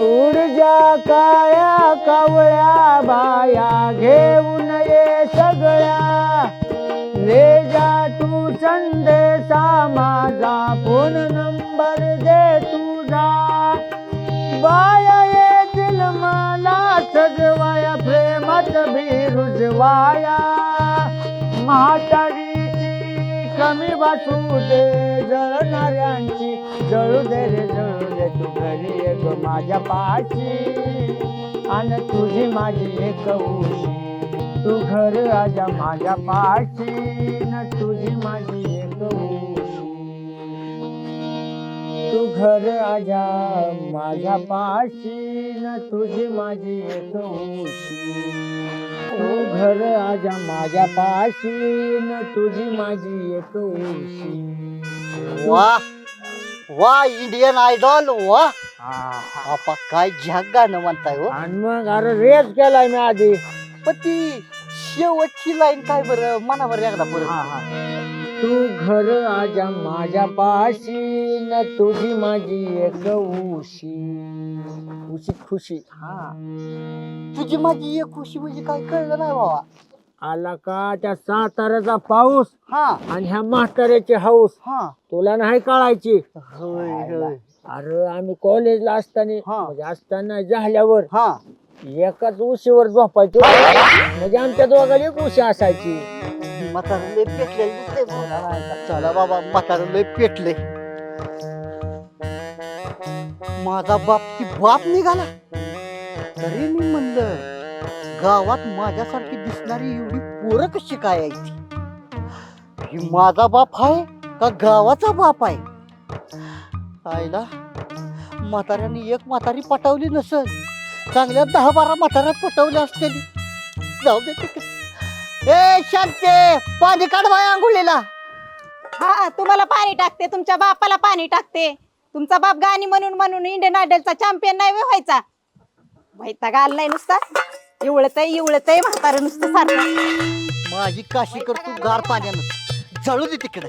ऊर्जा काया कावळ्या बाया घेऊन ये सगळ्या. ले जा तू संदेशा माझा फोन नंबर दे तुझा. बाया येतील मला सजवाया प्रेमात बिरुजवाया म्हातारीची कमी वाचू दे जळणाऱ्यांची. जळू दे रे जळू दे तू घरी एक माझ्या पाठी आणि तुझी माझी एक उशी. तू घर आजा माझ्या पाठी न तुझी माझी एक उशी. तू घर आजा माझ्या पाठी न तुझी माझी एक उशी. घर आजा माझ्या पाशी न तुझी माझी एक उशी. वा. वा इंडियन आयडॉल वा. हा. आपा काय झाग गाणं म्हणताय हो. आणि मग अरे रेस केलाय मी आधी. पण ती शेवटची लाईन काय बरं? मनावर एकदा परत हा. तू घर आजा माझ्या पाशी न तुझी माझी एक उशी. उशी खुशी. हा. तुझी माझी एक खुशी म्हणजे काय कळलं नाही बाबा. आला का त्या साताऱ्याचा पाऊस हा. आणि ह्या म्हाताऱ्याची हाऊस? हा. तुला नाही कळायची? होय होय. अरे आम्ही कॉलेजला असताना हा. म्हणजे असताना झाल्यावर हा. एकाच उशीवर झोपायचो. म्हणजे आमच्या दोघांना एक उशी असायची. म्हातारं लय पेटले. चला बाबा म्हातारं लय पेटले माझा बाप ती बाप निघाला. तरी मी म्हणलं गावात माझ्यासारखी दिसणारी एवढी पोरं कशी काय आहे ही माझा बाप आहे का गावाचा बाप आहे? आईला म्हाताऱ्याने एक म्हातारी पटवली नसल चांगल्या दहा बारा म्हाताऱ्या पटवल्या असतील. जाऊ दे ए शांते पाणी काढ बाय आंघोळीला. हा तुम्हाला पाणी टाकते तुमच्या बापाला पाणी टाकते. तुमचा बाप गाणी म्हणून म्हणून इंडियन आयडलचा चॅम्पियन नाही व्हय व्हायचा. व्हायचा गाल नाही नुसता. इवळत आहे इवळत आहे म्हातारं नुसतं सारखं. माझी काशी करतो गार पाण्यानं. जळू दे तिकडे.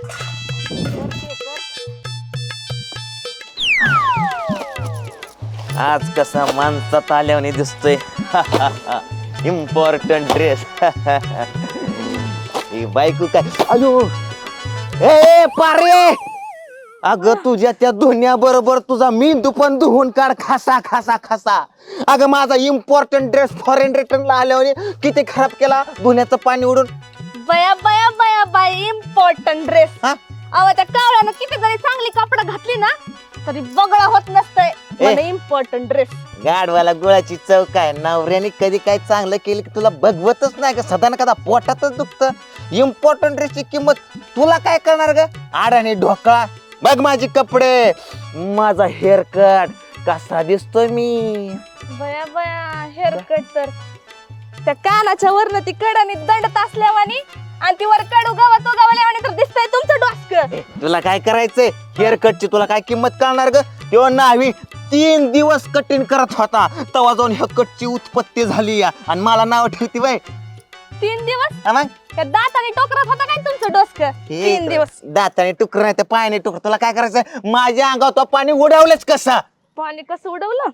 आज कसा माणसात आल्याने दिसतोय. इम्पॉर्टंट ड्रेस ही बायको काय? अयो! ए पारे! अगं तुझ्या त्या धुन्या बरोबर तुझा मेंदू पण धुवून काढ खासा खासा खासा. अगं माझा इम्पॉर्टंट ड्रेस फॉरेन रिटर्नला आल्याने किती खराब केला? धुण्याचं पाणी उडून. बया बया बया बाय इम्पॉर्टंट ड्रेस हा? अहो त्या कावळ्यानं किती जरी चांगली कपडे घातली ना तरी बगळा होत नसतंय. मला इम्पॉर्टंट ड्रेस गाडवाला गुळाची चव काय? नवऱ्याने कधी काय चांगलं केलं की तुला बघवतच नाही का सदा कदा पोटातच दुखत? इम्पॉर्टंट ड्रेसची किंमत तुला काय करणार ग? आडाने ढोकळा बघ माझे कपडे. माझा हेअर कट कसा दिसतोय मी. बया बया हेअरकट तर. त्या कानाच्या वरनं ती कडाने दंडत असल्यावानी आणि ती वर कडू गावात गावाल्यावानी तर दिसतंय तुमचं डोसक. तुला काय करायचंय? हेअर कटची तुला काय किंमत कळणार ग? तेव्हा नावी तीन दिवस कटिंग करत होता. तेव्हा जाऊन ह्या कटची उत्पत्ती झाली या. आणि मला नाव ठेवती बाय तीन दिवस? हा मग? त्या दाताने टोकरत होता काय तुमचं तीन दिवस. दाताने टुकर नाही तर पायाने टुकर. तुला काय करायचंय? माझ्या अंगावर तो पाणी उडवलंच कसा? पाणी कसं उडवलं?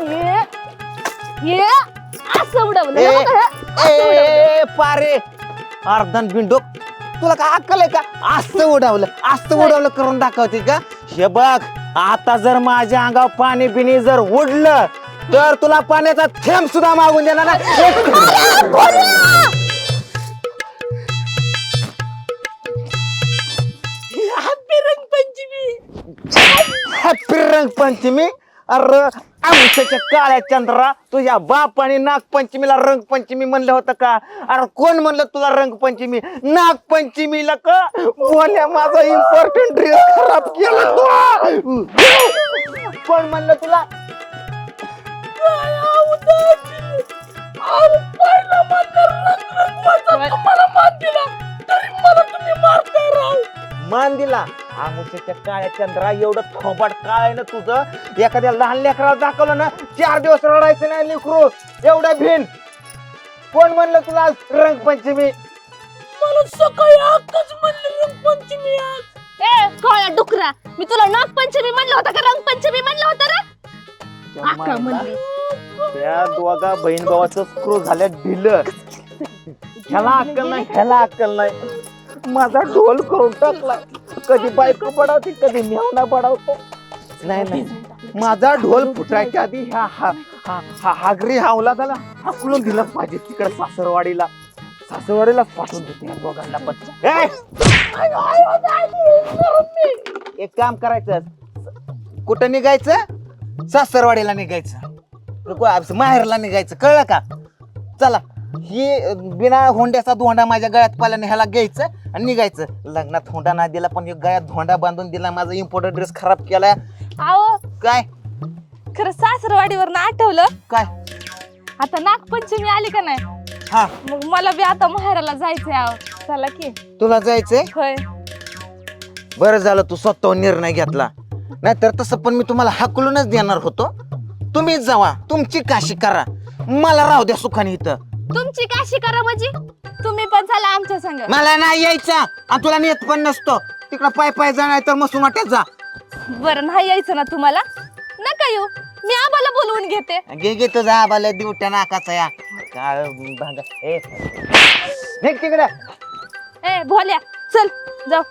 ये ये असं उडवलं. ए, हे बघा, हे असं उडवलं. ए पारे अर्धन बिंडोक. तुला काय अक्कल आहे का? असं उडवलं असं उडवलं करून दाखवते का? हे बघ आता जर माझ्या अंगावर पाणी बिणी जर उडलं तर तुला पाण्याचा थेंब सुद्धा मागून देणार ना हॅपी रंग पंचमी अरे आमच्याच्या काळ्या चंद्रा तुझ्या बापाने नागपंचमीला रंग पंचमी म्हणलं होतं का? अरे कोण म्हणलं तुला रंग पंचमी नागपंचमीला का? बोल्या माझा इम्पॉर्टंट ड्रेस खराब केला तू. कोण म्हणलं तुला? मान दिला आमुष्याच्या काळ्या चंद्रा एवढं थोबाड काळ आहे ना तुझं? एखाद्या लहान लेकराला दाखवलं ना चार दिवस रडायचं नाही लेकरू. एवढं भिन. कोण म्हणलं तुला आज रंगपंचमी? ए काळा डुकरा मी तुला नागपंचमी म्हणलं होतं का? रंगपंचमी म्हणलं होतं रे? आका म्हणली. त्या दोघा बहीण भावाचं स्क्रू झाल्या ढिलं. ह्याला अक्कल नाही ह्याला अक्कल नाही. माझा ढोल करून टाकलाय. कधी बायको पडावती कधी मेवना पडावतो. नाही नाही. माझा ढोल फुटायच्या आधी ह्या हा हा हा हागरी हावला त्याला हाकलून दिलं पाहिजे तिकडे सासरवाडीला. सासरवाडीला पाठवून देते या दोघांना पण. ए! एक काम करायचं. कुठं निघायचं? सासरवाडीला निघायचं. माहेरला निघायचं. कळलं का? चला. ही बिना होंड्याचा धोंडा माझ्या गळ्यात पाल्याने ह्याला घ्यायचं. आणि निघायचं. लग्नात होंडा नाही दिला पण गळ्यात धोंडा बांधून दिला माझा इम्पोर्टंट ड्रेस खराब केलाय आहो काय? खरं सासरवाडीवर आठवलं? काय? आता नागपंचमी आली का नाही? हा. मग मला बी आता माहेराला जायचंय आहो चला की. तुला जायचंय? होय. बरं झालं तू स्वतः निर्णय घेतला. नाहीतर तसं पण मी तुम्हाला हाकलूनच देणार होतो. तुम्हीच जावा तुमची काशी करा. मला राहू द्या सुखाने इथं. तुमची काशी करा म्हणजे? तुम्ही पण चला आमच्या संग. मला नाही यायचा. आणि तुला नेत पण नसतो. तिकडं पाय पाय जाणार तर मसून वाट्यात जा. बरं नाही यायचं ना तुम्हाला? नका येऊ. मी आम्हाला बोलवून घेते. घे घे तुझा आबाला दिवट्या नाकाचा या. काळ भांगा ए. निघ तिकडे. ए भोल्या चल. जाऊ.